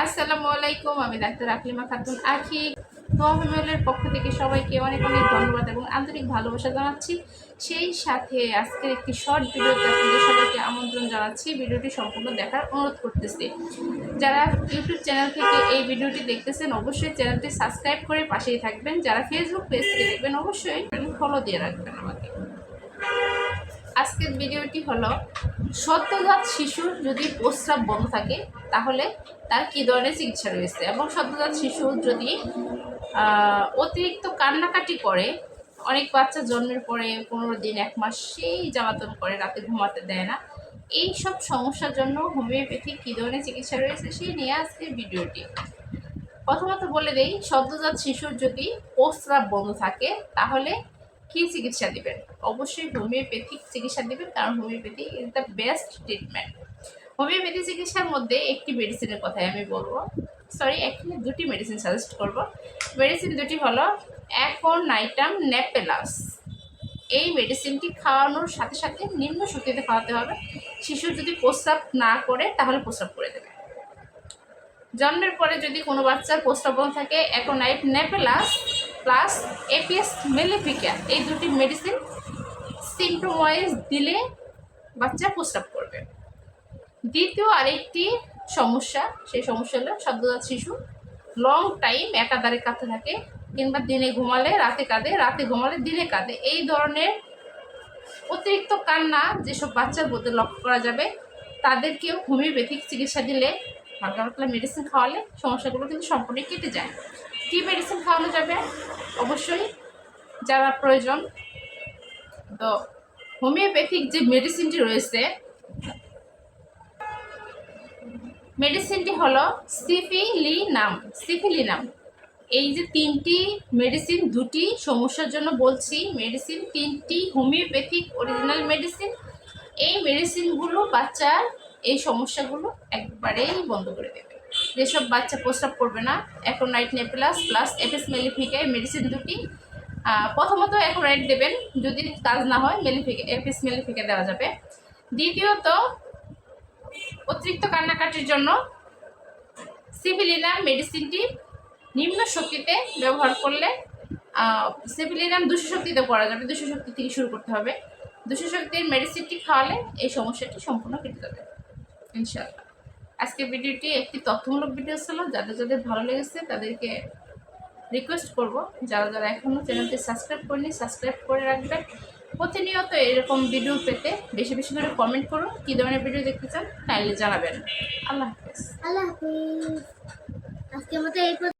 আসসালামু আলাইকুম, আমি ডাক্তার আকলিমা খাতুন আখি। দোয়া ফ্যামিলির পক্ষ থেকে সবাইকে অনেক অনেক ধন্যবাদ এবং আন্তরিক ভালোবাসা জানাচ্ছি। সেই সাথে আজকের একটি শর্ট ভিডিওতে আপনাদের সবাইকে আমন্ত্রণ জানাচ্ছি। ভিডিওটি সম্পূর্ণ দেখার অনুরোধ করতেছি। যারা ইউটিউব চ্যানেল থেকে এই ভিডিওটি দেখতেছেন, অবশ্যই চ্যানেলটি সাবস্ক্রাইব করে পাশেই থাকবেন। যারা ফেসবুক পেজ থেকে দেখবেন, অবশ্যই ফলো দিয়ে রাখবেন আমাকে। আজকের ভিডিওটি হলো, সদ্যজাত শিশুর যদি প্রস্রাব বন্ধ থাকে, তাহলে তার কী ধরনের চিকিৎসা রয়েছে? এবং সদ্যজাত শিশু যদি অতিরিক্ত কান্নাকাটি করে, অনেক বাচ্চা জন্মের পরে পনেরো দিন, এক মাস সেই জ্বালাতন করে, রাতে ঘুমাতে দেয় না এই সব সমস্যার জন্য হোমিওপ্যাথি কী ধরনের চিকিৎসা রয়েছে সেই নিয়ে আজকের ভিডিওটি। প্রথমত বলে দেই, সদ্যজাত শিশুর যদি প্রস্রাব বন্ধ থাকে, তাহলে কি চিকিৎসা দিবেন? অবশ্যই হোমিওপ্যাথিক চিকিৎসা দিবেন, কারণ homeopathy is the best treatment homeopathy চিকিৎসার মধ্যে একটি মেডিসিনের কথাই আমি বলব। সরি একটি দুটি মেডিসিন সাজেস্ট করব। মেডিসিন দুটি হলো অ্যাকোনাইটাম নেপেলাস। এই মেডিসিনটি খাওয়ানোর সাথে সাথে নিম্ন শক্তিতে খাওয়াতে হবে। শিশু যদি প্রস্রাব না করে, তাহলে প্রস্রাব করে দেবে। জন্মের পরে যদি কোনো বাচ্চার প্রস্রাব বন্ধ থাকে aconite napellus plus apis mellifica এই দুটি মেডিসিন সিমটম দিলে বাচ্চা প্রস্রাব করবে। দ্বিতীয় আরেকটি সমস্যা, সেই সমস্যা হলো সদ্যজাত শিশু লং টাইম একাধারে কাঁদতে থাকে, কিংবা দিনে ঘুমালে রাতে কাঁদে, রাতে ঘুমালে দিনে কাঁদে। এই ধরনের অতিরিক্ত কান্না যেসব বাচ্চার মধ্যে লক্ষ্য করা যাবে, তাদেরকেও হোমিওপ্যাথিক চিকিৎসা দিলে, হালকা পাতলা মেডিসিন খাওয়ালে সমস্যাগুলো কিন্তু সম্পূর্ণ কেটে যায়। কী মেডিসিন খাওয়ানো যাবে? অবশ্যই যারা প্রয়োজন। তো হোমিওপ্যাথিক যে মেডিসিনটি রয়েছে মেডিসিনটি হলো সিফিলিনাম। সিফিলিনাম, এই যে তিনটি মেডিসিন দুটি সমস্যার জন্য বলছি মেডিসিন তিনটি হোমিওপ্যাথিক অরিজিনাল মেডিসিন এই মেডিসিনগুলো বাচ্চার এই সমস্যাগুলো একবারেই বন্ধ করে দেবে। যেসব বাচ্চা প্রস্রাব করবে না aconite napellus plus apis mellifica medicine দুটি। প্রথমত অ্যাকোনাইট দেবেন, যদি কাজ না হয় মেলিফিকা এফএস মেলিফিকা দেওয়া যাবে। দ্বিতীয়ত, অতিরিক্ত কান্নাকাটির জন্য সিভিলিনাম মেডিসিনটি নিম্ন শক্তিতে ব্যবহার করলে সিভিলিনাম দুশো শক্তিতে পড়া যাবে, দুশো শক্তি থেকে শুরু করতে হবে। দুশো শক্তির মেডিসিনটি খাওয়ালে এই সমস্যাটি সম্পূর্ণ কেটে যাবে ইনশাল্লাহ আজকের ভিডিওটি একটি তথ্যমূলক ভিডিও ছিল, যাদের যাদের ভালো লেগেছে তাদেরকে রিকোয়েস্ট করব। যারা যারা এখনও চ্যানেলটি সাবস্ক্রাইব করেনি সাবস্ক্রাইব করে রাখবেন প্রতিনিয়ত এরকম ভিডিও পেতে বেশি বেশি করে কমেন্ট করুন। কী ধরনের ভিডিও দেখতে চান তাহলে জানাবেন। আল্লাহ হাফেজ। আল্লাহ হাফিজ। আজকে মতো এই।